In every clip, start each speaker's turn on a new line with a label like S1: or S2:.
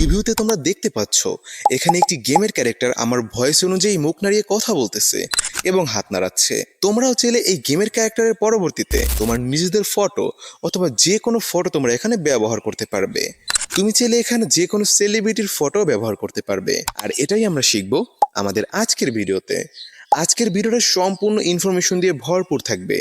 S1: প্রিভিউতে তোমরা দেখতে পাচ্ছ, এখানে একটি গেমের ক্যারেক্টার আমার ভয়েস অনুযায়ী মুখ নাড়িয়ে কথা বলতেছে এবং হাত নাড়াচ্ছে। তোমরাও চাইলে এই গেমের ক্যারেক্টারের পরবর্তীতে তোমার নিজেদের ফটো অথবা যে কোনো ফটো তোমরা এখানে ব্যবহার করতে পারবে। তুমি চাইলে এখানে যে কোনো সেলিব্রিটির ফটো ব্যবহার করতে পারবে। আর এটাই আমরা শিখব আমাদের আজকের ভিডিওতে আজকের ভিডিওটা সম্পূর্ণ ইনফরমেশন দিয়ে ভরপুর থাকবে।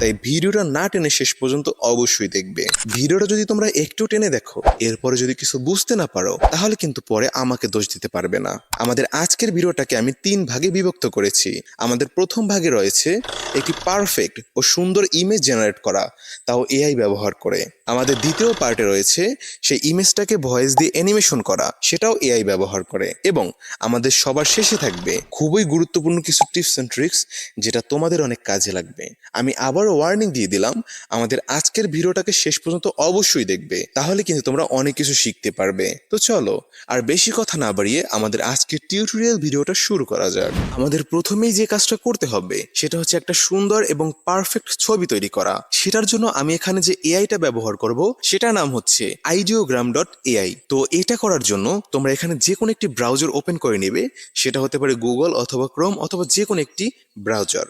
S1: তাই ভিডিওটা না টেনে শেষ পর্যন্ত অবশ্যই দেখবে। ভিডিওটা যদি তোমরা একটু টেনে দেখো, এরপরে যদি কিছু বুঝতে না পারো, তাহলে কিন্তু পরে আমাকে দোষ দিতে পারবে না। আমাদের আজকের ভিডিওটাকে আমি তিন ভাগে বিভক্ত করেছি। আমাদের প্রথম ভাগে রয়েছে একটি পারফেক্ট ও সুন্দর ইমেজ জেনারেট করা, তাও এআই ব্যবহার করে। আমাদের দ্বিতীয় পার্টে রয়েছে সেই ইমেজটাকে ভয়েস দিয়ে অ্যানিমেশন করা। সেটাও এআই ব্যবহার করে। এবং আমাদের সবার শেষে থাকবে খুবই গুরুত্বপূর্ণ কিছু টিপস অ্যান্ড ট্রিক্স যেটা তোমাদের অনেক কাজে লাগবে। আমি আবারও ওয়ার্নিং দিয়ে দিলাম, আমাদের আজকের ভিডিওটাকে শেষ পর্যন্ত অবশ্যই দেখবে। তাহলে কিন্তু তোমরা অনেক কিছু শিখতে পারবে। তো চলো, আর বেশি কথা না বাড়িয়ে আমাদের আজকের টিউটোরিয়াল ভিডিওটা শুরু করা যাক। আমাদের প্রথমেই যে কাজটা করতে হবে, সেটা হচ্ছে একটা সুন্দর এবং পারফেক্ট ছবি তৈরি করা। সেটার জন্য আমি এখানে যে এআইটা ব্যবহার করব, সেটার নাম হচ্ছে আইডিওগ্রাম ডট এআই তো এটা করার জন্য তোমরা এখানে যে কোনো একটি ব্রাউজার ওপেন করে নেবে, সেটা হতে পারে গুগল অথবা ক্রোম অথবা যে কোনো একটি ব্রাউজার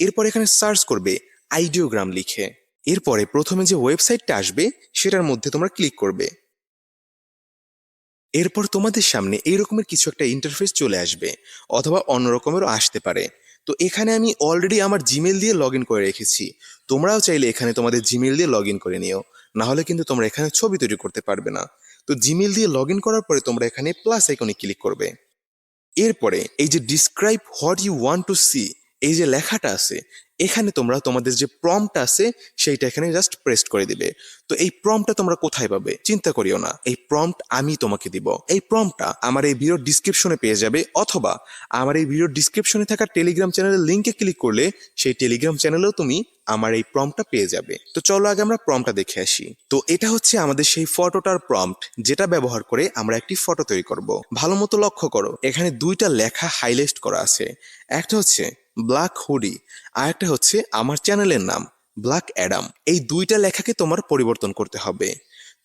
S1: এরপর এখানে সার্চ করবে আইডিওগ্রাম লিখে। এরপরে প্রথমে যে ওয়েবসাইটটা আসবে, সেটার মধ্যে তোমরা ক্লিক করবে। এরপর তোমাদের সামনে এই রকমের কিছু একটা ইন্টারফেস চলে আসবে, অথবা অন্য রকমেরও আসতে পারে। তো এখানে আমি অলরেডি আমার জিমেল দিয়ে লগ ইন করে রেখেছি। তোমরাও চাইলে এখানে তোমাদের জিমেল দিয়ে লগ ইন করে নিও। না হলে কিন্তু তোমরা এখানে ছবি তৈরি করতে পারবে না। তো জিমেল দিয়ে লগ করার পরে তোমরা এখানে প্লাস আইকনে ক্লিক করবে। এরপরে এই যে describe what you want to see এই যে লেখাটা আছে, এখানে তোমরা তোমাদের যে প্রম্পটা আছে, সেইটা এখানে জাস্ট প্রেস করে দিবে। তো এই প্রম্পটা তোমরা কোথায় পাবে? চিন্তা করিও না। এই প্রম্পট আমি তোমাকে দিব। এই প্রম্পটা আমার এই ভিডিওর ডিসক্রিপশনে পেয়ে যাবে, অথবা আমার এই ভিডিওর ডিসক্রিপশনে থাকা টেলিগ্রাম চ্যানেলের লিঙ্কে ক্লিক করলে, সেই টেলিগ্রাম চ্যানেলেও তুমি আমার এই প্রম্পটা পেয়ে যাবে। তো চলো আগে আমরা প্রম্পটা দেখে আসি। তো এটা হচ্ছে আমাদের সেই ফটোটার প্রম্পট যেটা ব্যবহার করে আমরা একটি ফটো তৈরি করব। ভালো মতো লক্ষ্য করো, এখানে দুইটা লেখা হাইলাইট করা আছে। একটা হচ্ছে ব্ল্যাক হুডি আর একটা হচ্ছে, আমার চ্যানেলের নাম ব্ল্যাক অ্যাডাম এই দুইটা লেখাকে তোমার পরিবর্তন করতে হবে।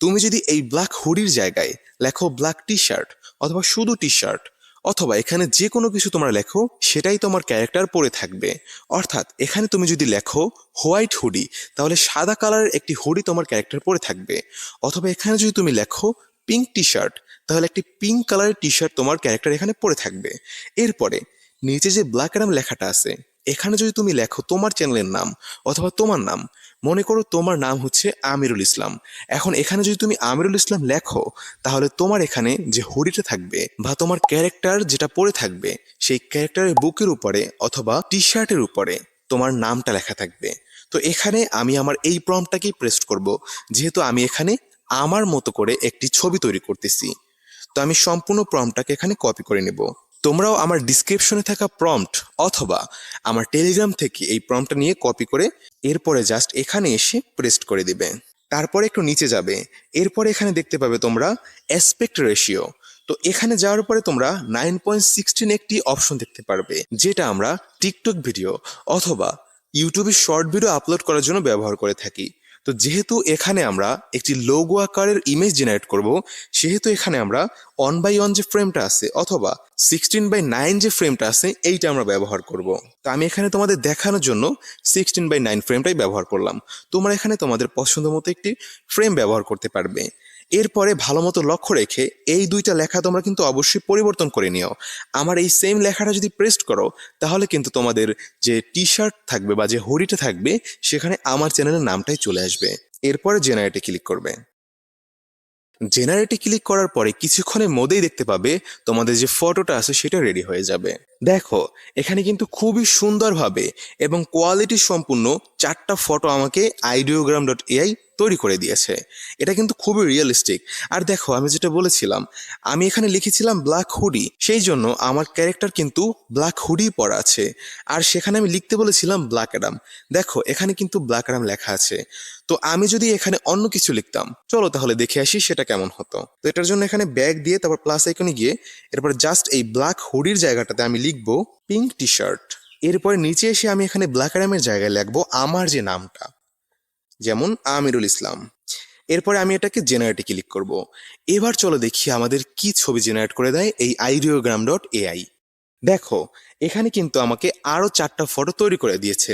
S1: তুমি যদি এই ব্ল্যাক হুডির জায়গায় লেখো ব্ল্যাক টি শার্ট অথবা শুধু টি শার্ট অথবা এখানে যে কোনো কিছু তোমরা লেখো, সেটাই তোমার ক্যারেক্টার পরে থাকবে। অর্থাৎ এখানে তুমি যদি লেখো হোয়াইট হুডি তাহলে সাদা কালারের একটি হুডি তোমার ক্যারেক্টার পরে থাকবে। অথবা এখানে যদি তুমি লেখো পিঙ্ক টি শার্ট তাহলে একটি পিঙ্ক কালারের টি শার্ট তোমার ক্যারেক্টার এখানে পরে থাকবে। এরপরে, নিচে যে ব্ল্যাক অ্যাডাম লেখাটা আছে এখানে যদি তুমি লেখো তোমার চ্যানেলের নাম অথবা তোমার নাম, মনে করো তোমার নাম হচ্ছে আমিরুল ইসলাম। এখন এখানে যদি তুমি আমিরুল ইসলাম লেখো, তাহলে তোমার এখানে যে হুডিটা থাকবে বা তোমার ক্যারেক্টার যেটা পড়ে থাকবে, সেই ক্যারেক্টারের বুকের উপরে অথবা টি শার্টের উপরে তোমার নামটা লেখা থাকবে। তো এখানে আমি আমার এই প্রমটাকেই প্রেস করব, যেহেতু আমি এখানে আমার মতো করে একটি ছবি তৈরি করতেছি। তো আমি সম্পূর্ণ প্রমটাকে এখানে কপি করে নেব। তোমরাও আমার ডিসক্রিপশনে থাকা প্রম্পট অথবা আমার টেলিগ্রাম থেকে এই প্রম্পটটা নিয়ে কপি করে এরপরে জাস্ট এখানে এসে প্রেস্ট করে দিবে। তারপরে একটু নিচে যাবে। এরপরে এখানে দেখতে পাবে তোমরা অ্যাসপেক্ট রেশিও তো এখানে যাওয়ার পরে তোমরা নাইন পয়েন্ট সিক্সটিন একটি অপশন দেখতে পারবে, যেটা আমরা টিকটক ভিডিও অথবা ইউটিউবে শর্ট ভিডিও আপলোড করার জন্য ব্যবহার করে থাকি। তো যেহেতু এখানে আমরা একটি লোগো আকারের ইমেজ জেনারেট করব, সেহেতু এখানে আমরা ওয়ান বাই ওয়ান যে ফ্রেমটা আছে অথবা সিক্সটিন বাই নাইন যে ফ্রেমটা আছে, এইটা আমরা ব্যবহার করব। তো আমি এখানে তোমাদের দেখানোর জন্য সিক্সটিন বাই নাইন ফ্রেমটাই ব্যবহার করলাম। তোমরা এখানে তোমাদের পছন্দ মতো একটি ফ্রেম ব্যবহার করতে পারবে। এরপরে ভালো মতো লক্ষ্য রেখে এই দুইটা লেখা তোমরা কিন্তু অবশ্যই পরিবর্তন করে নিও। আমার এই সেম লেখাটা যদি প্রেস্ট করো, তাহলে কিন্তু তোমাদের যে টি শার্ট থাকবে বা যে হরিটা থাকবে, সেখানে আমার চ্যানেলের নামটাই চলে আসবে। এরপরে জেনারেটে ক্লিক করবে। জেনারেটে ক্লিক করার পরে কিছুক্ষণের মধ্যেই দেখতে পাবে তোমাদের যে ফটোটা আছে, সেটা রেডি হয়ে যাবে। দেখো, এখানে কিন্তু খুবই সুন্দরভাবে এবং কোয়ালিটি সম্পূর্ণ চারটা ফটো আমাকে আইডিওগ্রাম ডট এআই তৈরি করে দিয়েছে। এটা কিন্তু খুবই রিয়েলিস্টিক আর দেখো, আমি যেটা বলেছিলাম, আমি এখানে লিখেছিলাম ব্ল্যাক হুডি সেই জন্য আমার ক্যারেক্টার কিন্তু ব্ল্যাক হুডি পরা আছে। আর সেখানে আমি লিখতে বলেছিলাম ব্ল্যাক অ্যাডাম দেখো, এখানে কিন্তু ব্ল্যাক অ্যাডাম লেখা আছে। তো আমি যদি এখানে অন্য কিছু লিখতাম, চলো তাহলে দেখে আসি সেটা কেমন হতো। তো এটার জন্য এখানে ব্যাগ দিয়ে, তারপর প্লাস আইকনে গিয়ে, এরপর জাস্ট এই ব্ল্যাক হুডির জায়গাটাতে আমি লিখব পিঙ্ক টি শার্ট এরপরে নিচে এসে আমি এখানে ব্ল্যাক অ্যাডামের জায়গায় লিখব আমার যে নামটা। যেমন আমিরুল ইসলাম। এরপরে আমি এটাকে জেনারেটে ক্লিক করব। এবার চলো দেখি আমাদের কি ছবি জেনারেট করে দেয় এই আইডিওগ্রাম ডট এআই দেখো এখানে কিন্তু আমাকে আরও চারটা ফটো তৈরি করে দিয়েছে।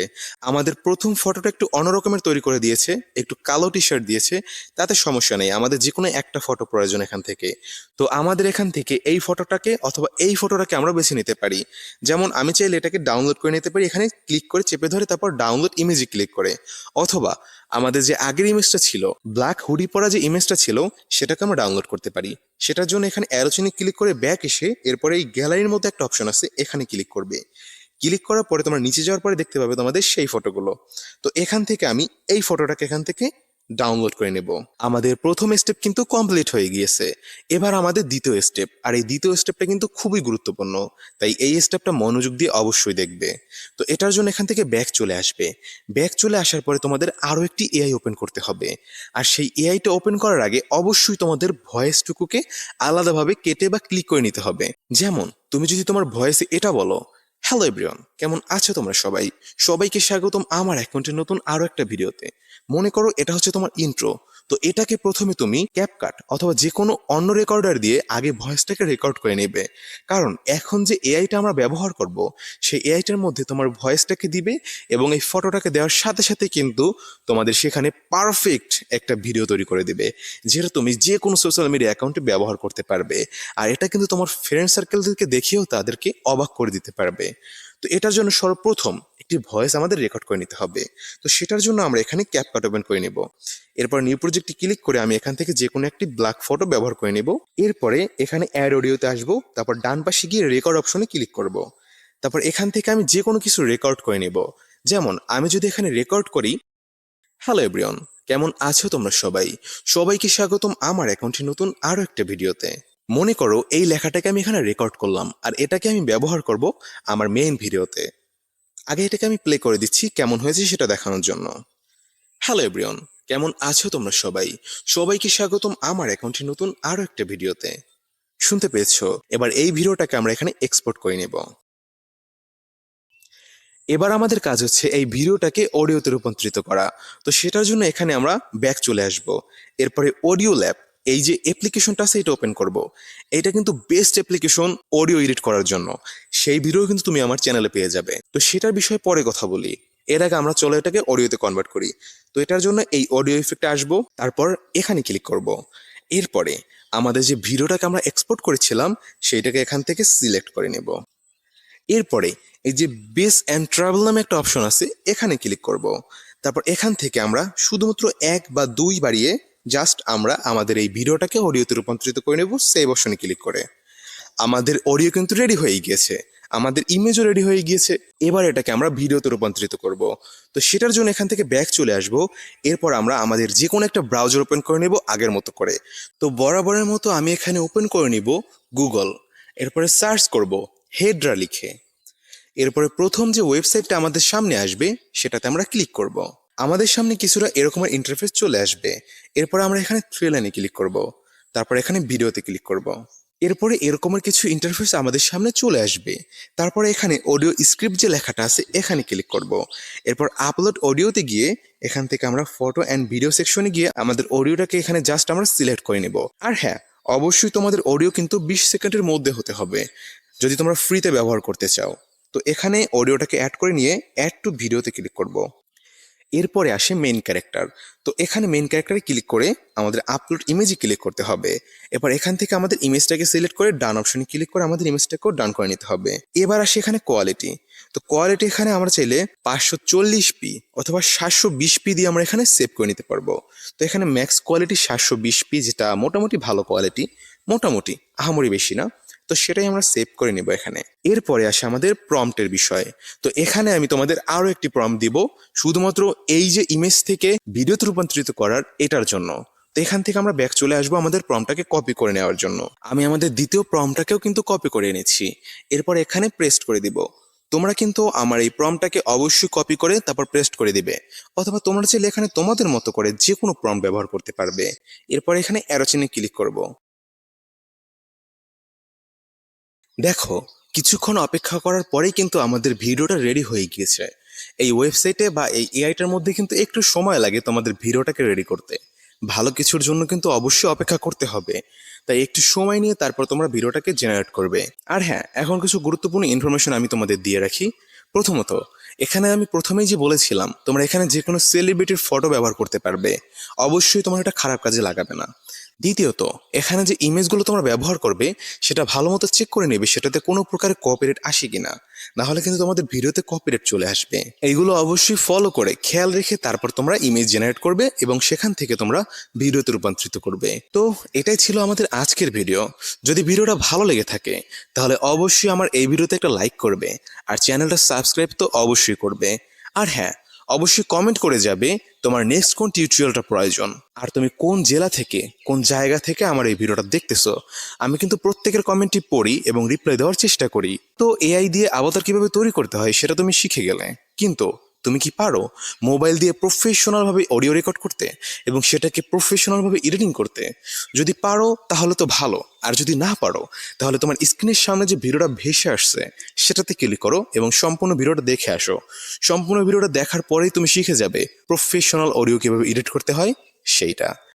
S1: আমাদের প্রথম ফটোটা একটু অন্যরকমের তৈরি করে দিয়েছে, একটু কালো টি শার্ট দিয়েছে, তাতে সমস্যা নেই, আমাদের যে কোনো একটা ফটো প্রয়োজন এখান থেকে। তো আমাদের এখান থেকে এই ফটোটাকে অথবা এই ফটোটাকে আমরা বেছে নিতে পারি। যেমন আমি চাইলে এটাকে ডাউনলোড করে নিতে পারি, এখানে ক্লিক করে চেপে ধরে তারপর ডাউনলোড ইমেজে ক্লিক করে। অথবা আমাদের যে আগের ইমেজটা ছিল ব্ল্যাক হুডি পরা যে ইমেজটা ছিল, সেটাকে আমরা ডাউনলোড করতে পারি। সেটার জন্য এখানে অ্যারোচিনে ক্লিক করে ব্যাক এসে, এরপরে এই গ্যালারির মধ্যে একটা অপশন আছে, এখানে ক্লিক করবে। ক্লিক করার পরে তোমার নিচে যাওয়ার পরে দেখতে পাবে তোমাদের সেই ফটোগুলো তো এখান থেকে আমি এই ফটোটাকে এখান থেকে ডাউনলোড করে নেব। আমাদের প্রথম স্টেপ কিন্তু কমপ্লিট হয়ে গিয়েছে। এবার আমাদের দ্বিতীয় স্টেপ আর এই দ্বিতীয় স্টেপটা কিন্তু খুবই গুরুত্বপূর্ণ, তাই এই স্টেপটা মনোযোগ দিয়ে অবশ্যই দেখবে। তো এটার জন্য এখান থেকে ব্যাক চলে আসবে। ব্যাক চলে আসার পরে তোমাদের আরও একটি এআই ওপেন করতে হবে। আর সেই এআইটা ওপেন করার আগে অবশ্যই তোমাদের ভয়েসটুকুকে আলাদাভাবে কেটে বা ক্লিক করে নিতে হবে। যেমন, তুমি যদি তোমার ভয়েসে এটা বলো হ্যালো এভরিওয়ান কেমন আছো তোমরা সবাই? সবাইকে স্বাগতম আমার অ্যাকাউন্টের নতুন আরও একটা ভিডিওতে মনে করো এটা হচ্ছে তোমার ইন্ট্রো তো এটাকে প্রথমে তুমি ক্যাপকাট অথবা যে কোনো অন্য রেকর্ডার দিয়ে আগে ভয়েসটাকে রেকর্ড করে নেবে। কারণ এখন যে এআইটা আমরা ব্যবহার করব, সেই এআইটার মধ্যে তোমার ভয়েসটাকে দিবে এবং এই ফটোটাকে দেওয়ার সাথে সাথে কিন্তু তোমাদের সেখানে পারফেক্ট একটা ভিডিও তৈরি করে দিবে, যেটা তুমি যে কোনো সোশ্যাল মিডিয়া অ্যাকাউন্টে ব্যবহার করতে পারবে। আর এটা কিন্তু তোমার ফ্রেন্ড সার্কেলদেরকে দেখিয়েও তাদেরকে অবাক করে দিতে পারবে। তো এটার জন্য সর্বপ্রথম একটি ভয়েস আমাদের রেকর্ড করে নিতে হবে। তো সেটার জন্য আমরা এখানে ক্যাপ কাট ওপেন করে নেব। এরপর নিউ প্রজেক্টে ক্লিক করে আমি এখান থেকে যে কোনো একটি ব্ল্যাক ফটো ব্যবহার করে নেব। এরপরে এখানে অ্যাড অডিওতে আসব, তারপর ডান পাশে গিয়ে রেকর্ড অপশনে ক্লিক করব। তারপর এখান থেকে আমি যে কোনো কিছু রেকর্ড করে নেব। যেমন, আমি যদি এখানে রেকর্ড করি হ্যালো এভরিওয়ান কেমন আছো তোমরা সবাই? সবাইকে স্বাগতম আমার অ্যাকাউন্টে নতুন আরও একটা ভিডিওতে মনে করো এই লেখাটাকে আমি এখানে রেকর্ড করলাম, আর এটাকে আমি ব্যবহার করব আমার মেইন ভিডিওতে আগে এটাকে আমি প্লে করে দিচ্ছি, কেমন হয়েছে সেটা দেখানোর জন্য। হ্যালো এভরিওয়ান কেমন আছো তোমরা সবাই? সবাইকে স্বাগতম আমার অ্যাকাউন্টে নতুন আরও একটা ভিডিওতে শুনতে পেয়েছ? এবার এই ভিডিওটাকে আমরা এখানে এক্সপোর্ট করে নেব। এবার আমাদের কাজ হচ্ছে এই ভিডিওটাকে অডিওতে রূপান্তরিত করা। তো সেটার জন্য এখানে আমরা ব্যাক চলে আসব। এরপরে অডিও ল্যাব এই যে অ্যাপ্লিকেশনটা আছে, এটা ওপেন করব। এটা কিন্তু বেস্ট অ্যাপ্লিকেশন অডিও এডিট করার জন্য। সেই ভিডিও কিন্তু তুমি আমার চ্যানেলে পেয়ে যাবে। তো সেটার বিষয়ে পরে কথা বলি। এর আগে আমরা চলো এটাকে অডিওতে কনভার্ট করি। তো এটার জন্য এই অডিও ইফেক্টে আসব, তারপর এখানে ক্লিক করব। এরপরে আমাদের যে ভিডিওটাকে আমরা এক্সপোর্ট করেছিলাম, সেইটাকে এখান থেকে সিলেক্ট করে নেব। এরপরে এই যে বেস অ্যান্ড ট্রাভেল নামে একটা অপশন আছে, এখানে ক্লিক করব। তারপর এখান থেকে আমরা শুধুমাত্র এক বা দুই বাড়িয়ে জাস্ট আমরা আমাদের এই ভিডিওটাকে অডিওতে রূপান্তরিত করে নেব সেই অপশনে ক্লিক করে। আমাদের অডিও কিন্তু রেডি হয়ে গিয়েছে। আমাদের ইমেজও রেডি হয়ে গিয়েছে। এবার এটাকে আমরা ভিডিওতে রূপান্তরিত করব। তো সেটার জন্য এখান থেকে ব্যাক চলে আসব। এরপর আমরা আমাদের যে কোনো একটা ব্রাউজার ওপেন করে নেব আগের মতো করে। তো বরাবরের মতো আমি এখানে ওপেন করে নিব গুগল এরপরে সার্চ করব হেডরা লিখে। এরপরে প্রথম যে ওয়েবসাইটটা আমাদের সামনে আসবে, সেটাতে আমরা ক্লিক করব। আমাদের সামনে কিছুটা এরকমের ইন্টারফেস চলে আসবে। এরপর আমরা এখানে থ্রি লাইনে ক্লিক করব। তারপর এখানে ভিডিওতে ক্লিক করব। এরপরে এরকমের কিছু ইন্টারফেস আমাদের সামনে চলে আসবে। তারপরে এখানে অডিও স্ক্রিপ্ট যে লেখাটা আছে, এখানে ক্লিক করব। এরপর আপলোড অডিওতে গিয়ে এখান থেকে আমরা ফটো অ্যান্ড ভিডিও সেকশনে গিয়ে আমাদের অডিওটাকে এখানে জাস্ট আমরা সিলেক্ট করে নেব। আর হ্যাঁ অবশ্যই তোমাদের অডিও কিন্তু বিশ সেকেন্ডের মধ্যে হতে হবে। যদি তোমরা ফ্রিতে ব্যবহার করতে চাও। তো এখানে অডিওটাকে অ্যাড করে নিয়ে অ্যাড টু ভিডিওতে ক্লিক করব। এরপরে আসে মেইন ক্যারেক্টার তো এখানে মেন ক্যারেক্টারে ক্লিক করে আমাদের আপলোড ইমেজে ক্লিক করতে হবে। এবার এখান থেকে আমাদের ইমেজটাকে সিলেক্ট করে ডান অপশনে ক্লিক করে আমাদের ইমেজটাকেও ডান করে নিতে হবে। এবার আসে এখানে কোয়ালিটি তো কোয়ালিটি এখানে আমরা চাইলে পাঁচশো চল্লিশ পি অথবা সাতশো বিশ পি দিয়ে আমরা এখানে সেভ করে নিতে পারব। তো এখানে ম্যাক্স কোয়ালিটি সাতশো বিশ পি যেটা মোটামুটি ভালো কোয়ালিটি মোটামুটি, আহামরি বেশি না। তো সেটাই আমরা সেভ করে নেব এখানে। এরপরে আসে আমাদের প্রম্পটের বিষয়। তো এখানে আমি তোমাদের আরও একটি প্রম্পট দিব, শুধুমাত্র এই যে ইমেজ থেকে ভিডিওতে রূপান্তরিত করার এটার জন্য। তো এখান থেকে আমরা ব্যাক চলে আসব আমাদের প্রমটাকে কপি করে নেওয়ার জন্য। আমি আমাদের দ্বিতীয় প্রমটাকেও কিন্তু কপি করে এনেছি। এরপর এখানে পেস্ট করে দিব। তোমরা কিন্তু আমার এই প্রমটাকে অবশ্যই কপি করে তারপর পেস্ট করে দিবে। অথবা তোমরা চাইলে এখানে তোমাদের মতো করে যে কোনো প্রম ব্যবহার করতে পারবে। এরপর এখানে অ্যারোচিনে ক্লিক করব। দেখো, কিছুক্ষণ অপেক্ষা করার পরেই কিন্তু আমাদের ভিডিওটা রেডি হয়ে গিয়েছে। এই ওয়েবসাইটে বা এই এআইটার মধ্যে কিন্তু একটু সময় লাগে তোমাদের ভিডিওটাকে রেডি করতে। ভালো কিছুর জন্য কিন্তু অবশ্যই অপেক্ষা করতে হবে। তাই একটু সময় নিয়ে তারপর তোমরা ভিডিওটাকে জেনারেট করবে। আর হ্যাঁ এখন কিছু গুরুত্বপূর্ণ ইনফরমেশন আমি তোমাদের দিয়ে রাখি। প্রথমত, এখানে আমি প্রথমেই যে বলেছিলাম, তোমরা এখানে যে কোনো সেলিব্রিটির ফটো ব্যবহার করতে পারবে। অবশ্যই তোমার এটা খারাপ কাজে লাগাবে না। দ্বিতীয়ত, এখানে যে ইমেজগুলো তোমরা ব্যবহার করবে, সেটা ভালো মতো চেক করে নেবে, সেটাতে কোনো প্রকারের কপিরাইট আসে কিনা। না হলে কিন্তু তোমাদের ভিডিওতে কপিরাইট চলে আসবে। এইগুলো অবশ্যই ফলো করে খেয়াল রেখে তারপর তোমরা ইমেজ জেনারেট করবে এবং সেখান থেকে তোমরা ভিডিওতে রূপান্তরিত করবে। তো, এটাই ছিল আমাদের আজকের ভিডিও। যদি ভিডিওটা ভালো লেগে থাকে, তাহলে অবশ্যই আমার এই ভিডিওতে একটা লাইক করবে। আর চ্যানেলটা সাবস্ক্রাইব তো অবশ্যই করবে। আর হ্যাঁ অবশ্যই কমেন্ট করে যাবে তোমার নেক্সট কোন টিউটোরিয়ালটা প্রয়োজন। আর তুমি কোন জেলা থেকে, কোন জায়গা থেকে আমার এই ভিডিওটা দেখতেছো, আমি কিন্তু প্রত্যেকের কমেন্টটি পড়ি এবং রিপ্লাই দেওয়ার চেষ্টা করি। তো এআই দিয়ে আবতার কীভাবে তৈরি করতে হয় সেটা তুমি শিখে গেলে। কিন্তু তুমি কি পারো মোবাইল দিয়ে প্রফেশনালভাবে অডিও রেকর্ড করতে এবং সেটাকে প্রফেশনালভাবে এডিটিং করতে? যদি পারো, তাহলে তো ভালো। আর যদি না পারো, তাহলে তোমার স্ক্রিনের সামনে যে ভিডিওটা ভেসে আসছে, সেটাতে ক্লিক করো এবং সম্পূর্ণ ভিডিওটা দেখে আসো। সম্পূর্ণ ভিডিওটা দেখার পরেই তুমি শিখে যাবে প্রফেশনাল অডিও কীভাবে এডিট করতে হয়, সেইটা।